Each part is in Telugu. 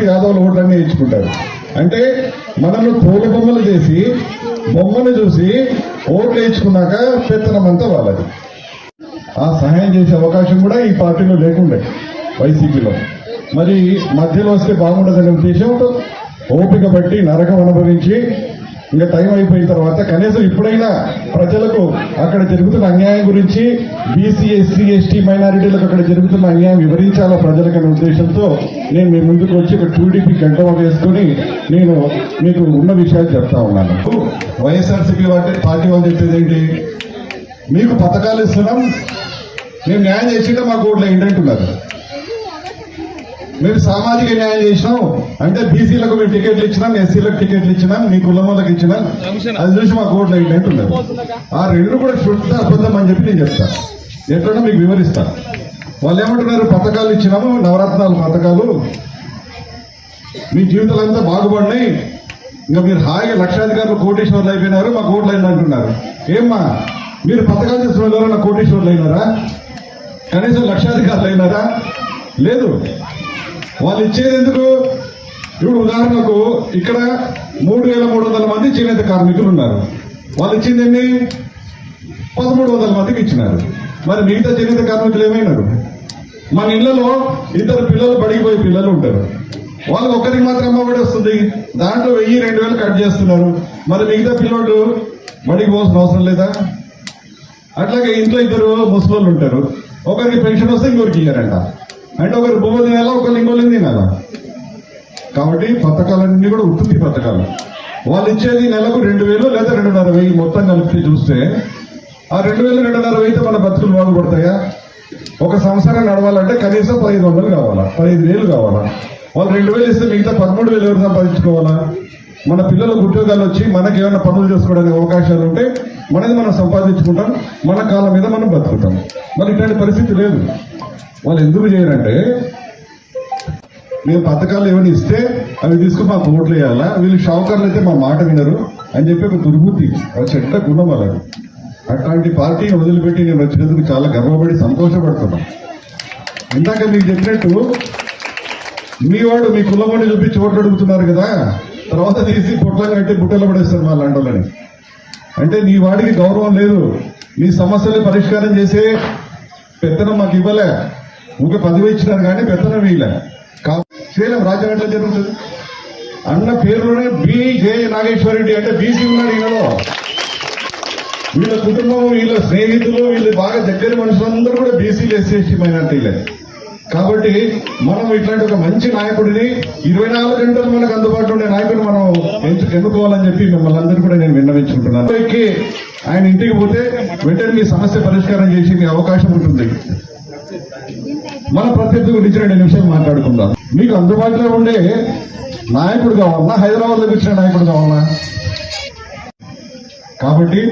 చేస్తారు యాదవుల ఓట్లన్నీ ఇచ్చుకుంటారు అంటే మనల్ని తోలు బొమ్మలు చేసి బొమ్మను చూసి ఓట్లు వేయించుకున్నాక పెత్తనం అంతా వాళ్ళది. ఆ సహాయం చేసే అవకాశం కూడా ఈ పార్టీలో లేకుండే వైసీపీలో. మరి మధ్యలో వస్తే బాగుండదనే ఉద్దేశం ఓపిక బట్టి నరకం అనుభవించి ఇంకా టైం అయిపోయిన తర్వాత కనీసం ఇప్పుడైనా ప్రజలకు అక్కడ జరుగుతున్న అన్యాయం గురించి బీసీ ఎస్సీ ఎస్టీ మైనారిటీలకు అక్కడ జరుగుతున్న అన్యాయం వివరించాలా ప్రజలకనే ఉద్దేశంతో నేను మీ ముందుకు వచ్చి ఒక టూడీపీ గంట వేసుకొని నేను మీకు ఉన్న విషయాలు చెప్తా ఉన్నాను. వైఎస్ఆర్సీపీ పార్టీ వాళ్ళు చెప్పేది ఏంటి? మీకు పథకాలు ఇస్తున్నాం. మేము న్యాయం చేసింటే మాకు ఓట్లు వేయండి మీరు సామాజిక న్యాయం చేసినాం అంటే బీసీలకు మేము టికెట్లు ఇచ్చినాం ఎస్సీలకు టికెట్లు ఇచ్చినాం మీ కులములకు ఇచ్చినాం అది చూసి మాకు ఓట్లు అంటున్నారు ఆ రెండు కూడా శుద్ధ అబద్ధం అని చెప్పి నేను చెప్తా. ఎట్లనో మీకు వివరిస్తా. వాళ్ళు ఏమంటున్నారు? పథకాలు ఇచ్చినాము నవరత్నాలు పథకాలు. మీ జీవితాలంతా బాగుపడినాయి. ఇంకా మీరు హాయిగా లక్షాధికారులు కోటీశ్వర్లు అయిపోయినారు మాకు ఓట్లు అయింది అంటున్నారు. ఏమ్మా? మీరు పథకాలు చేసిన వాళ్ళు కోటీశ్వర్లు అయినారా? కనీసం లక్షాధికారులు అయినారా? లేదు. వాళ్ళు ఇచ్చేది ఎందుకు? ఇప్పుడు ఉదాహరణకు ఇక్కడ మూడు వేల మూడు వందల మంది చేనేత కార్మికులు ఉన్నారు. వాళ్ళు ఇచ్చింది ఎన్ని? పదమూడు వందల మందికి ఇచ్చినారు. మరి మిగతా చేనేత కార్మికులు ఏమైనారు? మన ఇళ్ళలో ఇద్దరు పిల్లలు బడిగిపోయే పిల్లలు ఉంటారు. వాళ్ళకి ఒక్కరికి మాత్రం అమ్మఒడి వస్తుంది. దాంట్లో వెయ్యి రెండు వేలు కట్ చేస్తున్నారు. మరి మిగతా పిల్లోడు బడికి పోవాల్సిన అవసరం లేదా? అట్లాగే ఇంట్లో ఇద్దరు ముసలోళ్ళు ఉంటారు. ఒకరికి పెన్షన్ వస్తే ఇంకొకరికి ఇయ్యారంట. అంటే ఒకరు బొమ్మ తినాలా ఒకరు ఇంకోళ్ళు తినాలా? కాబట్టి పథకాలన్నీ కూడా ఉత్పత్తి పథకాలు. వాళ్ళు ఇచ్చేది నెలకు రెండు వేలు లేదా రెండున్నర వెయ్యి మొత్తం కలిపి చూస్తే ఆ రెండు వేలు రెండున్నర వెయ్యితో మన బతుకులు బాగుపడతాయా? ఒక సంవత్సరం నడవాలంటే కనీసం పదిహేను వందలు కావాలా? పదిహేను వేలు కావాలా? వాళ్ళు రెండు వేలు ఇస్తే మిగతా పదమూడు వేలు ఎవరు సంపాదించుకోవాలా? మన పిల్లలకు ఉద్యోగాలు వచ్చి మనకి ఏమైనా పనులు చేసుకోవడానికి అవకాశాలు ఉంటే మనది మనం సంపాదించుకుంటాం మన కాళ్ళ మీద మనం బతుకుతాం. మరి ఇట్లాంటి పరిస్థితి లేదు. వాళ్ళు ఎందుకు చేయరంటే మేము పథకాలు ఏమైనా ఇస్తే అవి తీసుకుని మాకు ఓట్లు వేయాలా? వీళ్ళు షావుకర్లు అయితే మా మాట వినరు అని చెప్పి ఒక దుర్బుద్ధి చెట్ల గుణం వాళ్ళు అట్లాంటి పార్టీని వదిలిపెట్టి నేను వచ్చినందుకు చాలా గర్వపడి సంతోషపడుతున్నా. ఇందాక మీకు చెప్పినట్టు మీ వాడు మీ కులమని చూపి చోట్లు అడుగుతున్నారు కదా తర్వాత తీసి పొట్లం కట్టి బుట్టలు పడేస్తారు మా లాంటి అంటే నీ వాడికి గౌరవం లేదు నీ సమస్యలు పరిష్కారం చేసే పెత్తనం మాకు ఇవ్వలే. ఇంకా పదవి ఇచ్చినారు కానీ పెత్తనం ఇవ్వలే కా చేయలేం రాజ్యం ఎట్లా జరుగుతుంది? అన్న పేరులోనే బి జే నాగేశ్వరరెడ్డి అంటే బీసీ ఉన్నాడు ఈయనలో. వీళ్ళ కుటుంబం వీళ్ళ స్నేహితులు వీళ్ళు బాగా దగ్గర మనుషులందరూ కూడా బీసీలు ఎస్సీ మైనార్టీలే కాబట్టి మనం ఇట్లాంటి ఒక మంచి నాయకుడిని ఇరవై నాలుగు గంటలు మనకు అందుబాటులో ఉండే నాయకుడిని మనం ఎంచు ఎన్నుకోవాలని చెప్పి మిమ్మల్ని అందరూ కూడా నేను విన్నవించుకుంటున్నాను. ఎక్కి ఆయన ఇంటికి పోతే వెంటనే మీ సమస్య పరిష్కారం చేసి మీ అవకాశం ఉంటుంది. మన ప్రత్యర్థి గురించి రెండు నిమిషాలు మాట్లాడుకుందాం. మీకు అందుబాటులో ఉండే నాయకుడు కావాలన్నా హైదరాబాద్లో వచ్చిన నాయకుడు కావాలన్నా కాబట్టి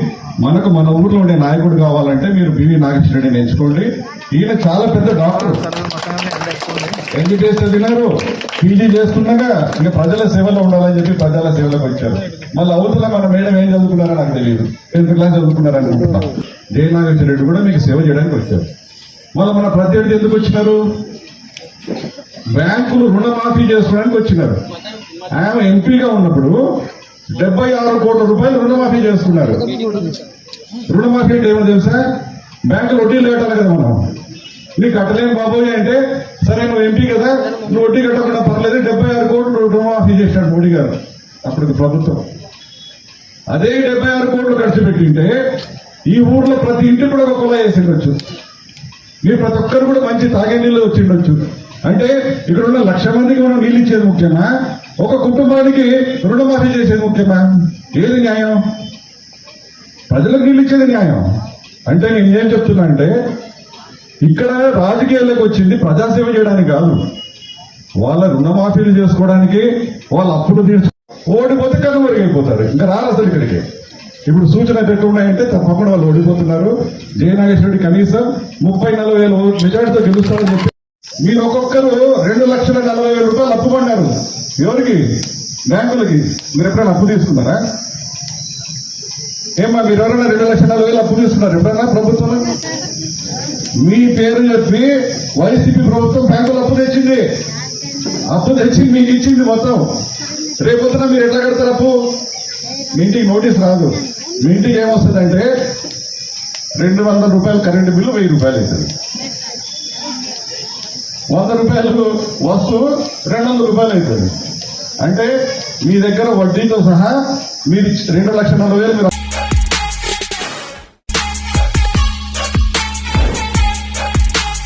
మనకు మన ఊర్లో ఉండే నాయకుడు కావాలంటే మీరు బివి నాగేశ్వరరెడ్డిని ఎంచుకోండి. ఈయన చాలా పెద్ద డాక్టర్. ఎంబీబీఎస్ చదివినారు పీజీ చేస్తున్నాగా ఇంకా ప్రజల సేవలో ఉండాలని చెప్పి ప్రజల సేవలోకి వచ్చారు. మళ్ళీ అవతల మన మేడం ఏం చదువుకున్నారో నాకు తెలియదు. టెన్త్ క్లాస్ చదువుకున్నారని అనుకుంటున్నాం జయ నాగేశ్వరరెడ్డి కూడా మీకు సేవ చేయడానికి వచ్చారు. మళ్ళీ మన ప్రత్యర్థి ఎందుకు వచ్చినారు? బ్యాంకులు రుణమాఫీ చేసుకోవడానికి వచ్చినారు. ఆమె ఎంపీగా ఉన్నప్పుడు డెబ్బై ఆరు కోట్ల రూపాయలు రుణమాఫీ చేసుకున్నారు రుణమాఫీ అంటే ఏమో తెలుసా? బ్యాంకులు వడ్డీలు కట్టాలి కదా మనం. నీకు కట్టలేము బాబోయ్ అంటే సరే నువ్వు ఎంపీ కదా నువ్వు వడ్డీ కట్టకుండా పర్లేదు డెబ్బై ఆరు కోట్లు రుణమాఫీ చేశాడు మోడీ గారు అప్పటికి ప్రభుత్వం. అదే డెబ్బై ఆరు కోట్లు ఖర్చు పెట్టింటే ఈ ఊర్లో ప్రతి ఇంటి కూడా ఒక కుల వేసిండొచ్చు. మీరు ప్రతి ఒక్కరు కూడా మంచి తాగే నీళ్ళు వచ్చిండొచ్చు అంటే ఇక్కడ ఉన్న లక్ష మందికి మనం నీళ్ళు ఇచ్చేది ముఖ్యమా? ఒక కుటుంబానికి రుణమాఫీ చేసేది ముఖ్యమా? ఏది న్యాయం? ప్రజలకు నీళ్ళు ఇచ్చేది న్యాయం. అంటే నేను ఏం చెప్తున్నా అంటే ఇక్కడ రాజకీయాల్లోకి వచ్చింది ప్రజాసేవ చేయడానికి కాదు. వాళ్ళ రుణమాఫీలు చేసుకోవడానికి వాళ్ళ అప్పులు తీర్చు ఓడిపోతే కనుమరుగైపోతారు ఇంకా రారు అసలు ఇక్కడికి. ఇప్పుడు సూచన పెట్టుకున్నాయంటే తప్పకుండా వాళ్ళు ఓడిపోతున్నారు. జయనాగేశ్వరుడి కనీసం ముప్పై నలభై వేల మెజార్టీతో గెలుస్తారని చెప్పి మీరు ఒక్కొక్కరు రెండు లక్షల నలభై వేల రూపాయలు అప్పు పడినారు ఎవరికి? బ్యాంకులకి. మీరు ఎప్పుడైనా అప్పు తీసుకున్నారా? ఏమా మీరు ఎవరైనా రెండు లక్షల నలభై వేలు అప్పు తీసుకున్నారు ఎప్పుడైనా ప్రభుత్వం మీ పేరు చెప్పి వైసీపీ ప్రభుత్వం బ్యాంకులు అప్పు తెచ్చింది. అప్పు తెచ్చి మీకు ఇచ్చింది మొత్తం. రేపొద్దున మీరు ఎట్లా కడతారు అప్పు? మీ ఇంటికి నోటీస్ రాదు. మీ ఇంటికి ఏమొస్తుందంటే రెండు వందల రూపాయలు కరెంటు బిల్లు వెయ్యి రూపాయలు అవుతుంది వంద రూపాయలు వస్తువు రెండు వందల రూపాయలు అవుతుంది అంటే మీ దగ్గర వడ్డీతో సహా మీరు రెండు లక్షల నలభై వేలు మీరు